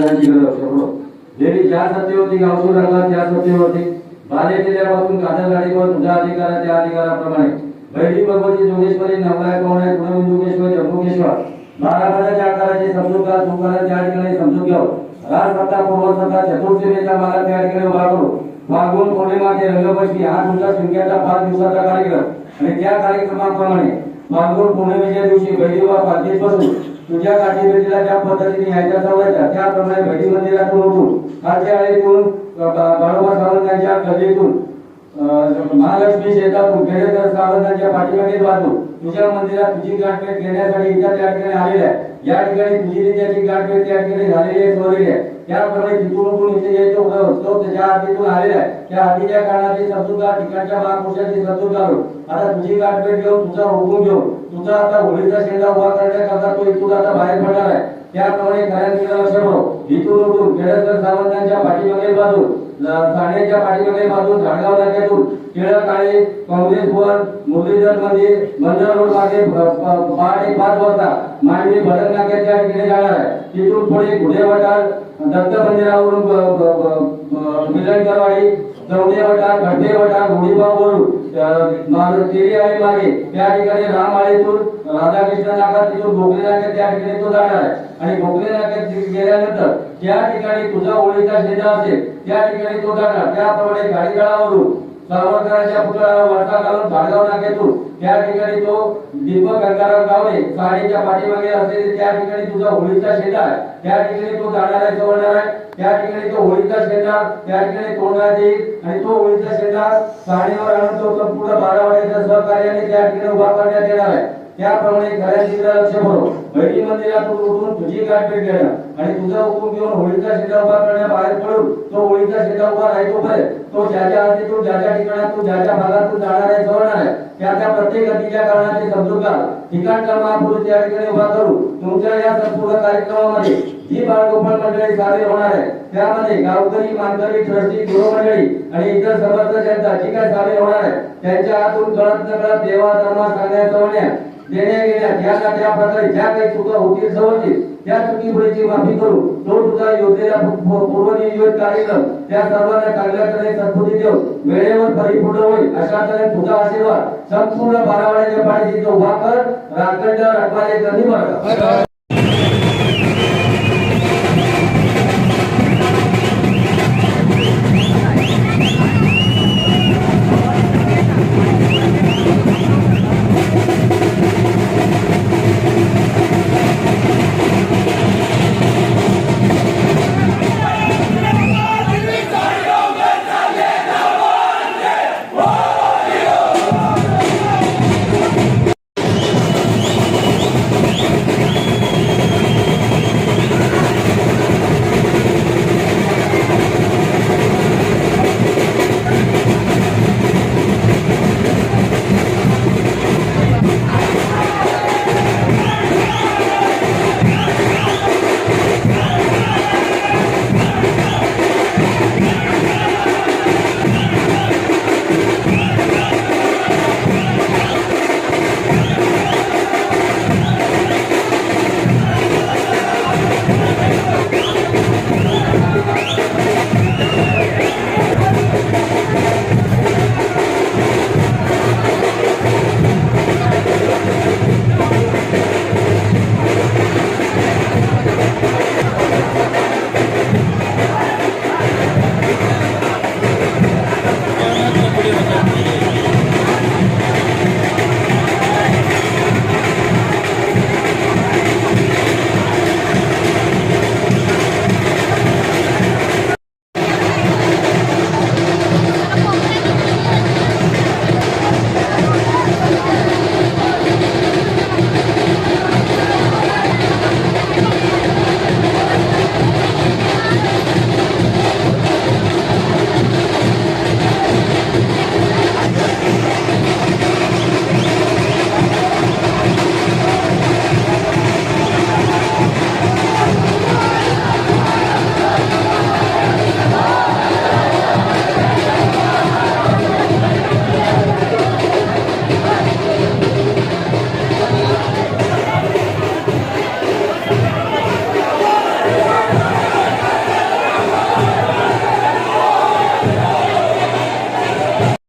करण्याची गरज असतो जेणे ज्या सत्तेवरती गावसू लागला त्या सत्तेवरती बाले किल्ल्यापासून कादर गाडीवर अधिकारा त्या अधिकाराप्रमाणे. बैठी भगवती जोगेश्वरी नवलाय पवनाय गुणविंदुकेश्वर जम्बुकेश्वर बारा आकाराची आकाराची समजूतदार सुकारा त्या ठिकाणी समजूत घेऊ राज सत्ता पूर्व सत्ता चतुर्थीच्या माला त्या ठिकाणी उभा करू. वागून पौर्णिमा ते रंगपंचमी हा तुमच्या संख्याचा पाच दिवसाचा कार्यक्रम. आणि त्या कार्यक्रमाप्रमाणे फाल्गुन पौर्णिमेच्या दिवशी बैठीवा पालखीत बसून तुझ्या काठी बेटीला ज्या पद्धतीने यायच्या सवयच्या त्याप्रमाणे भटी मंदिरातून उठून खालच्या बरोबर सावंतांच्या कलेतून महालक्ष्मी शेतातून केळेकर सावंतांच्या पाठीमागे बाजू तुझ्या मंदिरात तुझी गाठभेट घेण्यासाठी इथं त्या ठिकाणी आलेल्या आहे या ठिकाणी तुझी त्याची गाठभेट त्या ठिकाणी झालेली आहे. सोडलेली आहे त्याप्रमाणे तिथून इथे यायचं होतं तो त्याच्या हातीतून आलेला आहे त्या आधीच्या काळातील समजूतदार ठिकाणच्या महापुरुषाची समजूत आता तुझी गाठभेट घेऊन तुझा हुकूम घेऊन तुझा आता होळीचा शेंडा उभा करण्याकरता तो इथून आता बाहेर पडणार आहे. त्याप्रमाणे खऱ्या लक्ष ठेव इथून उठून खेडेकर सावंतांच्या पाठीमागे बाजू ठाण्याच्या पाठीमागे बाजू झाडगाव नाक्यातून टिळक काळे काँग्रेस भवन मुरलीधर मंदिर मंदिर रोड मागे पहाटे पाच वाजता मांडवी भडक नाक्याच्या ठिकाणी जाणार आहे. तिथून पुढे घुडे वटार दत्त मंदिरावरून ब- ब- ब- ब- मिलनकरवाडी चौदे तेरी आहे मागे. त्या ठिकाणी राम राधाकृष्ण नाका तिथून गोखले नाक्यात त्या ठिकाणी तो जाणार आहे. आणि गोखले नाक्यात गेल्यानंतर त्या ठिकाणी तुझा ओळीचा शेजा असेल त्या ठिकाणी तो जाणार. त्याप्रमाणे गाडीगळावरून सावरकरांच्या पुतळ्याला वाटा घालून भाडगाव नाक्यातून त्या ठिकाणी तो दीपक गंगाराम गावडे साडीच्या पाठीमागे असलेले त्या ठिकाणी तुझा होळीचा शेंडा आहे. त्या ठिकाणी तो जाणार आहे जवळणार आहे. त्या ठिकाणी तो होळीचा शेंडा त्या ठिकाणी तोडण्यात येईल आणि तो होळीचा शेंडा साडीवर आणून तो संपूर्ण बारावाड्याच्या सहकार्याने त्या ठिकाणी उभा करण्यात येणार आहे. त्याप्रमाणे खऱ्या चित्रा लक्ष भरो बैठी मंदिरातून उठून तुझी गाठभेट घेणं आणि तुझा हुकूम घेऊन होळीचा शेंडा उभा करण्या बाहेर पडून तो होळीचा शेंडा उभा राहतो पर्यंत तो ज्या ज्या तू ज्या ज्या तू ज्या ज्या भागातून जाणार आहे जवळणार आहे त्या त्या प्रत्येक गतीच्या कारणाची समजूतदार ठिकाणचा महापुरुष त्या ठिकाणी उभा करू तुमच्या या संपूर्ण कार्यक्रमामध्ये जी बाळगोपाळ मंडळी सामील होणार आहे त्यामध्ये गावकरी मानकरी ट्रस्टी गृहमंडळी आणि इतर समर्थ जनता जी काय सामील होणार आहे त्यांच्या हातून कळत न कळत देवा धर्मा सांगण्यात देण्या घेण्यात या का त्या प्रकारे ज्या काही चुका होतील सवतील त्या चुकीमुळेची माफी करू तो तुझा योजलेला पूर्वनियोजित कार्यक्रम त्या सर्वांना चांगल्याकडे तऱ्हे सद्बुद्धी देऊन वेळेवर परिपूर्ण होईल अशा तऱ्हे तुझा आशीर्वाद संपूर्ण बारावाड्याच्या पाणी उभा कर. राखंड रखवाले कधी बरं